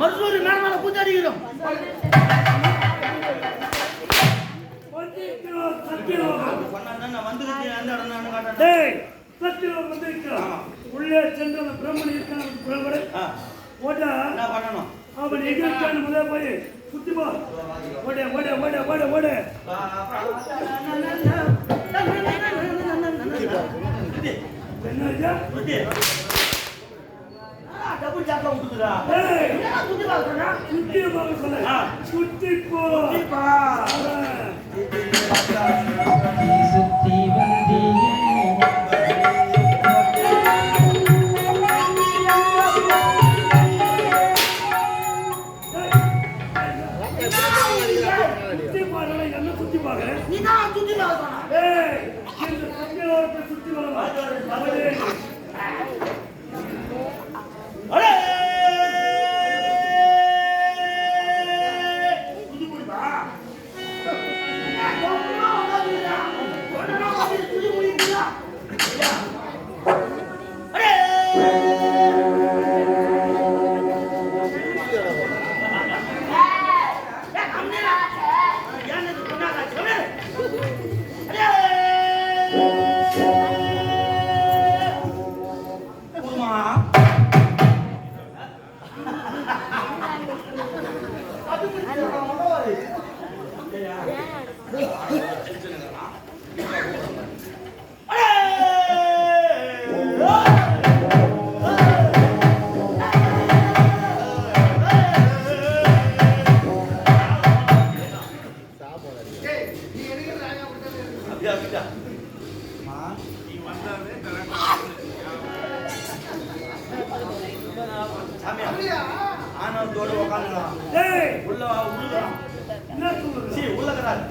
மருசூரி மேடமான பூஜாடிக்கிறோம் உள்ளே சென்ற பிரம்மன் இருக்கான ஓட்டா என்ன பண்ணணும்? அவன் எங்க இருக்கான்னு முதல்ல போய். சுத்தி போ. ஓட ஓட ஓட ஓட ஓட. என்ன டபுள் விட்டுக்குதா டேய் சுத்தி பார்க்கறா சுத்தி போக சொல்லு ஆ. சுத்தி போ ஆனந்தோட உட்காந்துக்கலாம் உள்ள உள்ளதான் என்ன சொல்றது சீ உள்ளக்கிறாரு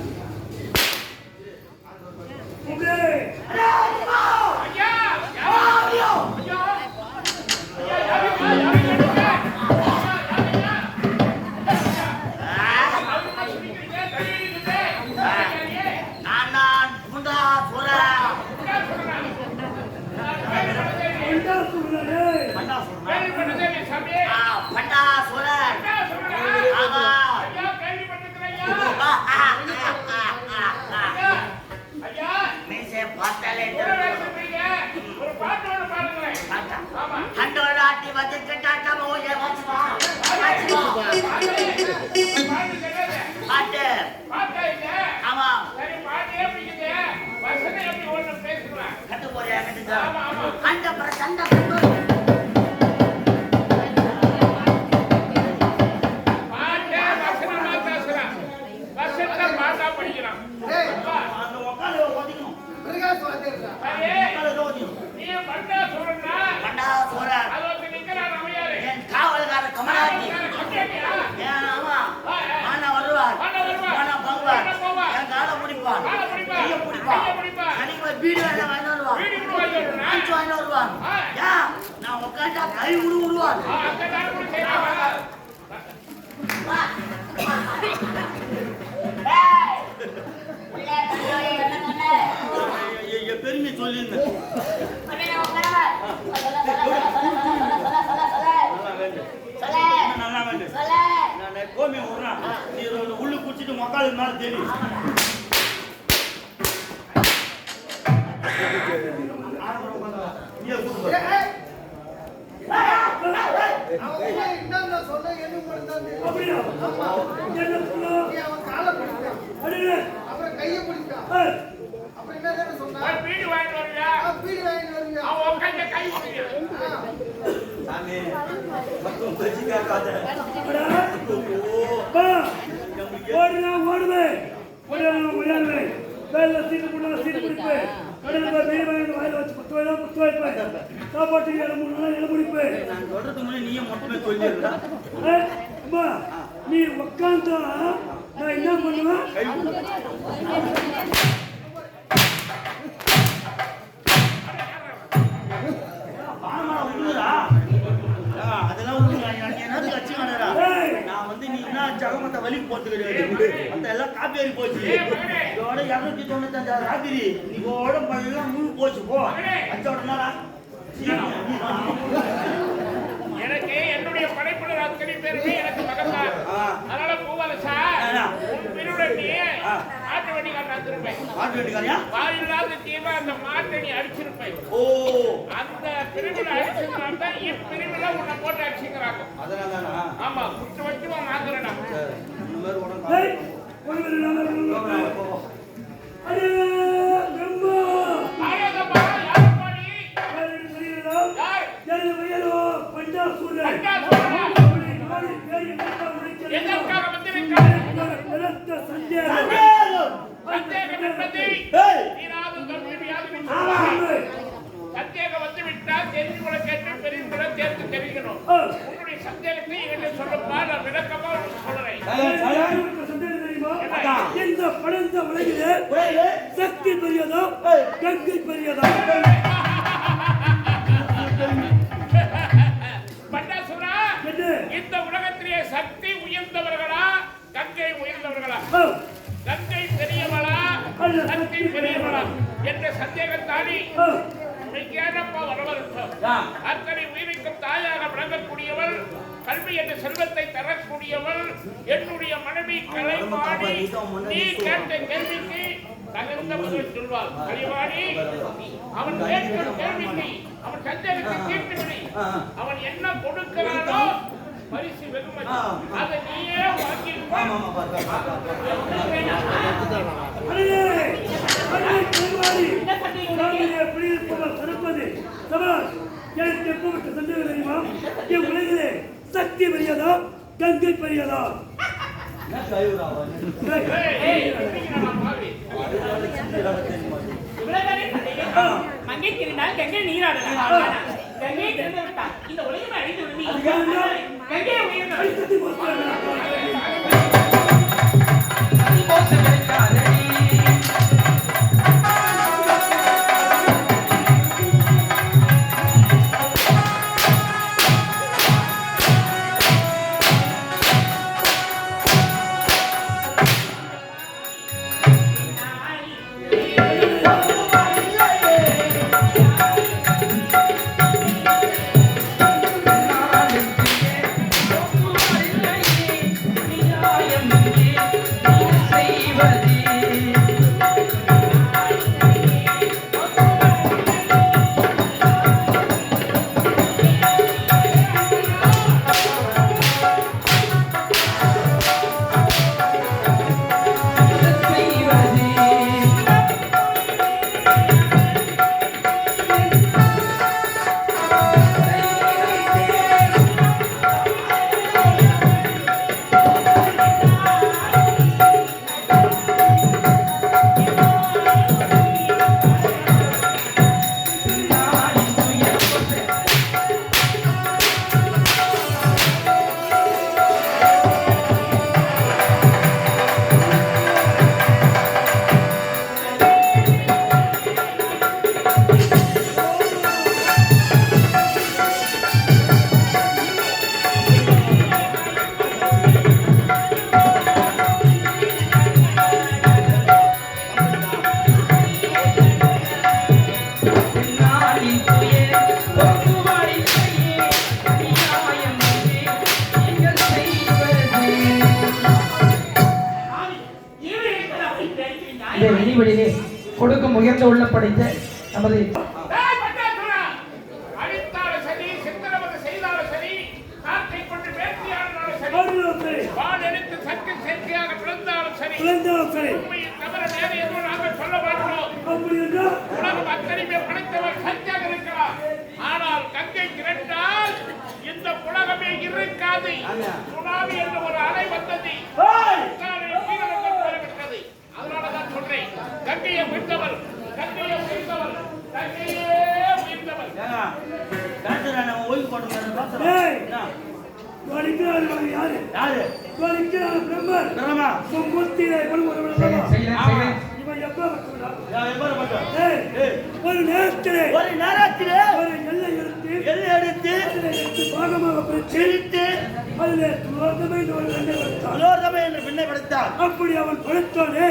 பீடி வேலை வாங்கி வருவான் அஞ்சு வாங்கி வருவான் ஏன் நான் உட்காந்தா கை விடு விடுவான் பெருமை சொல்லியிருந்தேன். கோமி விடுறேன். நீ உள்ளு குடிச்சிட்டு மக்கால் மேல தெரியும் நீயே கூட்டு வா. அப்படியா என்ன சொல்ல அடியே அப்புறம் கையை பிடிச்சான் அப்புறம் என்ன சொன்னா வீடு வாங்கிட்டு வருவியா பீடி வாங்கிட்டு வருவியா அவன் கை சாமி ஓடுனா ஓடுவேன் ஓடுனா ஓடுவேன் வேலை சீட்டு போட்டா சீட்டு பிடிப்பேன் கடையில் போய் மீன் வாங்கி வாயில வச்சு பத்து வாயில பத்து வாய்ப்பேன் சாப்பாட்டு ஏழு மூணு நாள் ஏழு முடிப்பேன் நான் சொல்றதுக்கு முன்னாடி நீயே மட்டுமே சொல்லிடுறா. ஏய், அம்மா நீ உட்காந்தா நான் என்ன பண்ணுவேன்? ஜகமத்தை வலிக்கு போறது கிடையாது. மத்த எல்லாம் காப்பி ஏறி போச்சு. இதோட 295 ராத்திரி. நீ உடம்பு எல்லாம் முழு போச்சு, போ. அடிச்ச உடனேடா. எனக்கு என்னுடைய படைப்புள்ள அத்தனை பேருமே எனக்கு மகன்தான். அதனால பிரிவுடன் நீ ஆ. ஆட்டு வண்டிக்காரன் வந்திருப்பேன் மாட்டு வெட்டிக்காரியா வாயில்லாத தீவா அந்த மாட்டை நீ அடிச்சிருப்பேன். ஓ. அந்த பிரிவுல அடிச்சதுனால தான் இப்பிரிவுல உன்னை போட்டு அடிச்சுக்கிறாங்க அதனால தானா ஆமா குத்து வச்சு சரி. போ, போ. அடே! ஆரோதப்பா யாரப்பா நீ யார் என்று தெரிகிறதா? யார் இந்த படைத்த உலகிலே சக்தி பெரியதா. கங்கை பெரியதா? சக்தி உயர்ந்தவர்களா? கங்கை உயர்ந்தவர்களா? கங்கை பெரியவளா? சக்தி பெரியவளா? என்ற சந்தேகத்தாடி வரவருத்தம் ஆ. அத்தனை உயிரிக்கும் தாயாக விளங்கக்கூடியவள் கல்வி என்ற செல்வத்தை தரக்கூடியவள் என்னுடைய மனைவி கலைவாணி நீ கேட்ட கேள்விக்கு தகுந்த பதில் சொல்வாள். கலைவாணி அவன் கேட்கும் கேள்விக்கு அவன் சந்தேகத்தை தீர்த்துவிடி. அவன் என்ன கொடுக்கிறானோ பரிசு வெகுமதி. ஆ. அதை நீயே சக்தி பெரியதா? கங்கை பெரியதா? மங்கை கங்கை நீராடலாம் கங்கை திறந்து விட்டால் இந்த உலகமே அழிந்து விடுமே. கங்கை சத்தியாக இருக்கிறார். ஆனால் கங்கை திரண்டால் இந்த உலகமே இருக்காது. சுனாமி என்ற ஒரு அலை வந்தது. அதனாலதான் சொல்றேன் கங்கையை உயிர்த்தவர் யாரு யாரு? பிரம்மர் பிரதமா? முத்திரை கொள்வதவன் அல்லவா? செய்யலாம் செய்யலாம் இவன் எப்ப வந்தவனா? யா, எவ்வாறு பண்ற? ஏய், ஏய், ஒரு நேரத்திலே ஒரு நேரத்திலே ஒரு எல்லை எடுத்து எள்ளு எடுத்து பிரித்து பிரித்து அதிலே வைத்தான். அலோர்தமே என்று பின்னை படைத்தார் அப்படி அவன் படைத்தானே.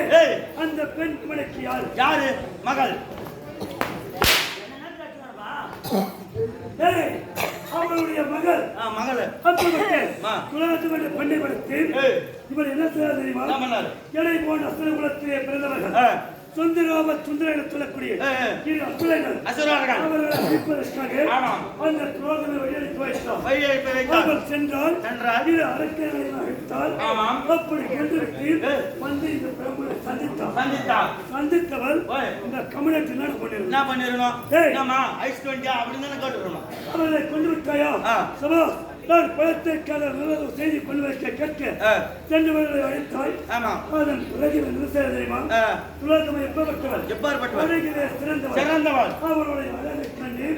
அந்த பெண் குமலைக்கு யார்? யாரு? மகள். ஏய், அவனுடைய மகள். மகள. குலராஜனுடைய பெண்ணை படுத்து. இவர் என்ன செய்ய தெரியுமா? எடை போன்ற அசுர குலத்திலே பிறந்தவர்கள். ஆ. சுந்தராம சுந்தர என்று சொல்லக்கூடிய. இரு அசுரர்கள் அசுரர்கள். அவர்களை அழிப்பதற்காக ஆமாம். அந்த குரோதனை வெளியெடுத்து வைத்தார் வழியை இப்ப வைத்தார். அவர்கள் சென்றால் சென்றால். இரு அரக்கர்களை அழைத்தால். அப்படி ஏ. வந்து இந்த பிரபுவை சந்தித்தார் சந்தித்தார். சந்தித்தவர். இந்த கமலத்தை என்ன பண்ணிருந்தார் என்ன? ஏய். என்னம்மா, ஐஸ் டுவெண்ட்டியா அப்படின்னு தானே கேட்டுருக்கணும். அவர்களை கொண்டு விட்டாயா ஆ. நான் பழத்திற்கான நல்ல செய்தி வைக்க கேட்க ஆ. சென்றவர்களை அழைத்தாய் ஆமா. அதன் என்ன செய்ய தெரியுமா. உலகம் எப்பப்பட்டவர் எப்பேற்பட்டவர்? உலகிலே சிறந்தவர் சிறந்தவர். அவருடைய அழகை கண்டு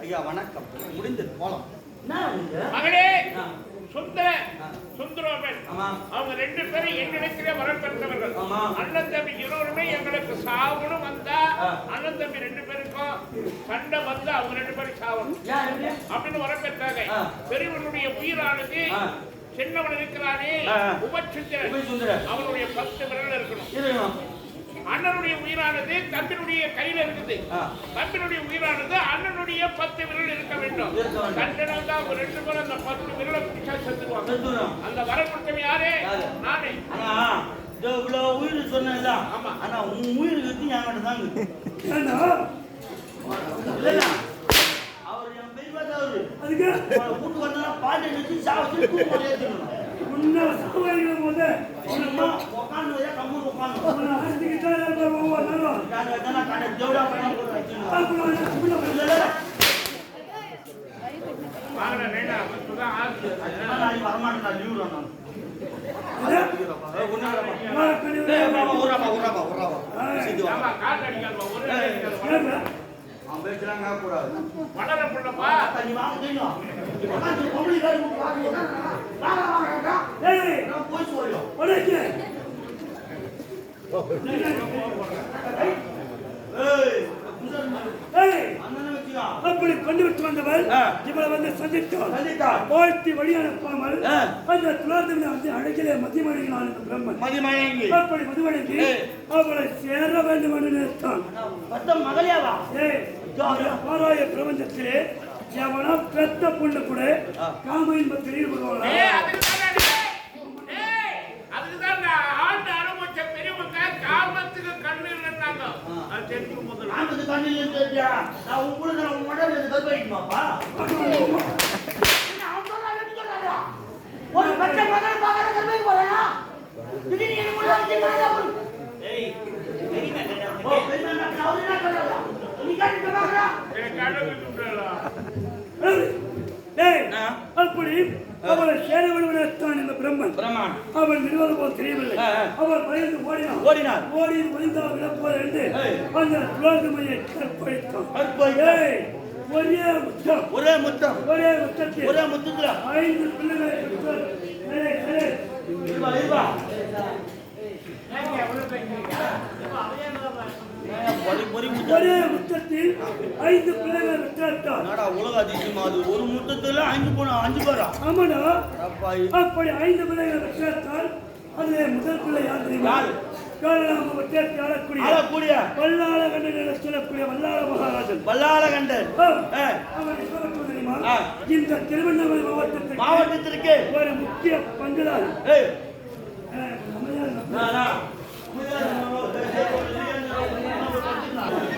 ஐயா வணக்கம் முடிந்தது போலாம்? மகளே. சுந்தர சுந்தரோபன். அவங்க ரெண்டு பேரும் என்னிடத்திலே வரம் பெற்றவர்கள். அண்ணன் தம்பி இருவருமே எங்களுக்கு சாவணும் வந்தா. அண்ணன் தம்பி ரெண்டு பேருக்கும் சண்டை வந்தா அவங்க ரெண்டு பேரும் சாவணும்? அப்படின்னு வரம் பெற்றாங்க. பெரியவனுடைய உயிரானது. சின்னவன் இருக்கிறானே உபசுந்தரன். அவனுடைய பத்து விரல் இருக்கணும். அண்ணனுடைய உயிரானது தம்பினுடைய கையில இருக்குது. தம்பினுடைய உயிரானது அண்ணனுடைய பத்து விரல் இருக்க வேண்டும். கண்டனம் தான் அவங்க ரெண்டு பேரும் அந்த பத்து விரலை பிடிச்சா செத்துரும். அந்த வரம் கொடுத்தவன் யாரு யாரு? நானே இவ்வளவு உயிர் சொன்னேன்ல, ஆமா. ஆனா உன் உயிர் கத்தி என்கிட்ட தான்? அவர் என் பெரியப்பா தான் அவரு. அதுக்கு கூட்டு வந்தா பாட்டு. உன்னை போது சும்மா வளர பிள்ளைப்பா வாங்க தெரியும். பொம்பளை போய் சொல்லியும். உனக்கு ஏய், புருஷன் ஏய் அண்ணனை வச்சுக்கோ. அப்படி கொண்டு விட்டு வந்தவள் ஆ. இவளை வந்து சந்தித்தாள். வாழ்த்தி வழி அனுப்பாமல். அந்த துலாதமிழ வந்து அழகிலே மதிமணிகளான இந்த பிரம்மன் மதிமயங்கி. அப்படி மதுவழங்கி ஏய். அவளை சேர வேண்டும் என்று நினைத்தான் மகளையாவா? பாராய பிரபஞ்சத்திலே எவனா பெத்த பொண்ணு கூட காம இன்பத்தில் ஈடுபடுவாங்களா ஏய் அதுக்கு தான் ஏய் அதுக்கு தான் ஆண்டு அனுபவிச்ச பெரியவங்க காமத்துக்கு கண்ணு நாற்பது கண்ணில் இருந்துட்டியா? நான் கூட நான்? என்ன, எப்படி சொல்றாரா? ஒரு பச்சை மகன் பார்க்கற கருப்பாயிட்டு போறானா? முன்னாடி? ஓ, நான் அவரு என்ன சொல்றாரா? நீ ஏய், ஆ. அப்படி அவளை சேர நினைத்தான் இந்த பிரம்மன் பிரமான். அவன் நிறுவனம் போல் தெரியவில்லை. அவன் பயந்து ஓடினான் ஓடினார். ஓடி ஒளிந்தால் விழப்போர் என்று. அந்த துரோகமையை கற்பழித்தான் ஒரே முத்தம் ஒரே முத்தம் ஒரே முத்தத்தில் ஒரே முத்தத்துல ஐந்து பிள்ளைகளை பெற்றார். ஒரே முத்தத்தில் ஐந்து பிள்ளைகளை என்னடா உலக அதிசயமா அது? ஒரு முத்தத்துல அஞ்சு போன அஞ்சு பேரா? ஆமாடா. அப்படி ஐந்து பிள்ளைகளை பெற்றால் அதிலே முதல் பிள்ளை யார் தெரியுமா? யாரு? காரணம் வெற்றி ஆளக்கூடிய ஆளக்கூடிய வல்லாள கண்ணன்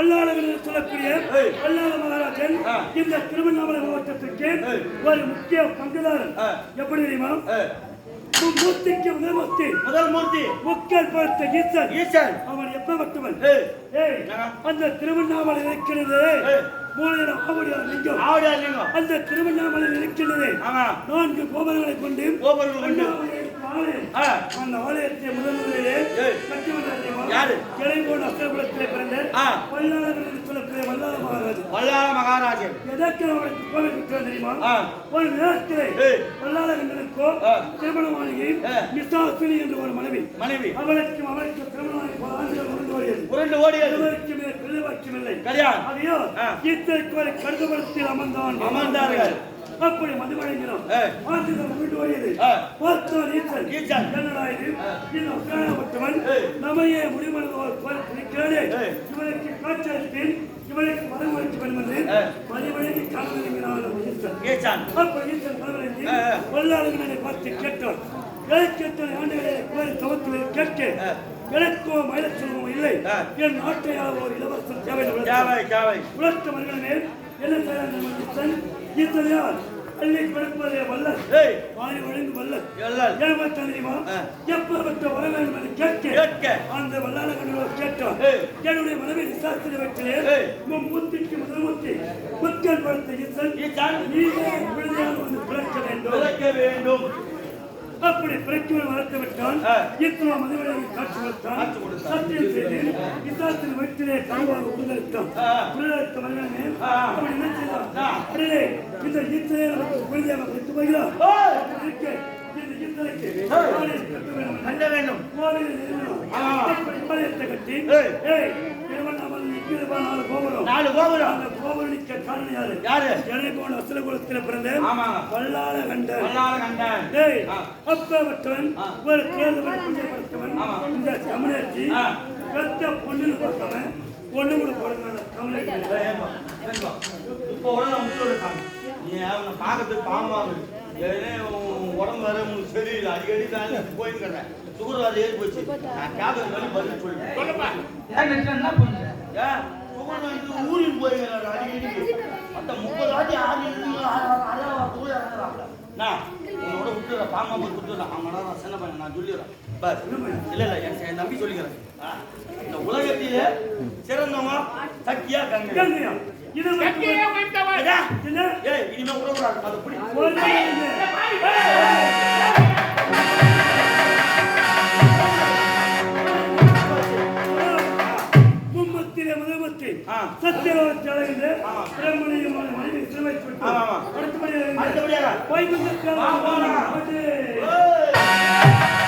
என்று சொல்லக்கூடிய ஏய். வல்லாள மகாராஜன். இந்த திருவண்ணாமலை மாவட்டத்திற்கு. ஒரு முக்கிய பங்குதாரன். எப்படி தெரியுமா மூர்த்திக்கு முதல் மூர்த்தி முதல் மூர்த்தி முக்கல் படுத்த ஈசன் ஈசன் அவன் ஏய் என்னங்க? அந்த திருவண்ணாமலை இருக்கிறது. மூலையிடம் ஆவடியார் லிங்கம் ஆவடியா லிங்கம். அந்த திருவண்ணாமலை இருக்கிறது. நான்கு கோபுரங்களை கொண்டு கோபுரங்கள் கொண்டு. ஆ. அந்த ஆலயத்தை முதலிலே பிறந்த சொல்லக்கூடிய மகாராஜா மகாராஜன். எதற்கு அவனுக்கு கோவில் பெற்றார் தெரியுமா. ஒரு நேரத்திலே. வல்லாளர்களுக்கோ. மிசாசினி என்ற ஒரு மனைவி. மனைவி. அவளுக்கும் அவளுக்கு திருமணமாகி பல ஆண்டுகள் உருண்டு ஓடியது. மேல் பிள்ளை வாக்கியம் இல்லை. கல்யாணம். அதையோ ஆ. இத்தனைக்கு ஒரு கடுகுபலத்தில் அமர்ந்தான். அமர்ந்தார்கள். அப்படி ஆ. ஆண்டுகள் மீண்டு ஆ. பார்த்தோன் ஈசன் ஈசன். என்னடா இது ஏய். நம்மையே முடிவெடுத்து பிடிக்கிறானே ஏய். இவனுக்கு காற்றத்தில் இவனுக்கு பெண்மந்து ஏய். மதிவழங்கி காணவிருக்கிறான் ஈசான் அப்ப ஆ, ஆ. கொள்ளாளர்களை பார்த்து கேட்டான் எனக்கு எத்தனை ஆண்டுகளை கோரி தவத்தில் கேட்க ஆ. எனக்கோ மயிலச்செல்வம் இல்லை. என் நாட்டையால் ஒரு இளவரசர் தேவை உலர்த்த மனிதனே என்ன செய்ய இத்தனையால் அள்ளி கொடுப்பதே வல்லல் ஏய். வாரி வழங்கு வல்லல் எல்லல் ஏன் தெரியுமா? ஆ. எப்பேற்பட்ட வர வேண்டும் என்று கேட்க. அந்த வல்லாள கண்களோடு கேட்டான். என்னுடைய மனைவி விசாரித்து வைக்கிறேன் மூத்திக்கு முதல் மூத்தி முத்தல் படுத்த நீயே விடுதலையாக வந்து பிறக்க வேண்டும். வேண்டும். அப்படி பிறக்கவன் வளர்த்து விட்டான் ஆ. இத்தனை மதுவினை காட்சி கொடுத்தான். சத்தியம் செய்து இத்தாத்தின் வயிற்றிலே ஆ. உருதெடுத்த மனிதனே ஆ. அப்படி என்ன செய்தான் இந்த ஈத்தனை நமக்கு வைத்து வேண்டும். வேண்டும். ஆலயத்தை கட்டி நாலு கோபுரம். நாலு கோபுரம் நிற்க காரணம் யாரு? யாரு? எனக்கு போன அசுரகுலத்தில் பிறந்தேன். ஆமாங்க. வல்லாள கண்டன். வல்லார கண்டன் டேய். அப்பவற்றவன். ஒரு தேர்தல் புண்ணியப்படுத்தவன். ஆமா. இந்த தமிழச்சி ஆ. பெத்த பொண்ணுன்னு பார்த்தவன் பொண்ணு கூட ஏன்பா, ஏன்பா. இப்போ உடனே முட்டு இருக்காங்க. நீ அவனை பார்க்கறதுக்கு உன் உடம்பு வேற உங்களுக்கு சரியில்லை. அடிக்கடி நான் போயிருக்கிறேன் சுகர் வேற ஏறி போச்சு. நான் கேட்கறது வழி பதில் சொல்லுப்பா. நெட்ல என்ன பண்ணுற ஊருக்கு போயிருக்கிறேன் அடிக்கடி. மொத்த முப்பது வாட்டி ஆறு நான் உன்னோட விட்டுறேன் பாமா போய் விட்டுறேன் அவன் நான் சின்ன பையன் நான் சொல்லிடுறேன். பார். இல்ல இல்ல என் நம்பி சொல்லிக்கிறேன் இந்த உலகத்திலே சிறந்தவன் சக்கியா கங்கை இதை சக்தியை இனிமே விடக்கூடாது அது பிடி. அடைந்து ஆமா. பிரம்மணியமான மனைவி ஆமா. அடுத்தபடியாக அடுத்தபடியாக போலாம். வந்து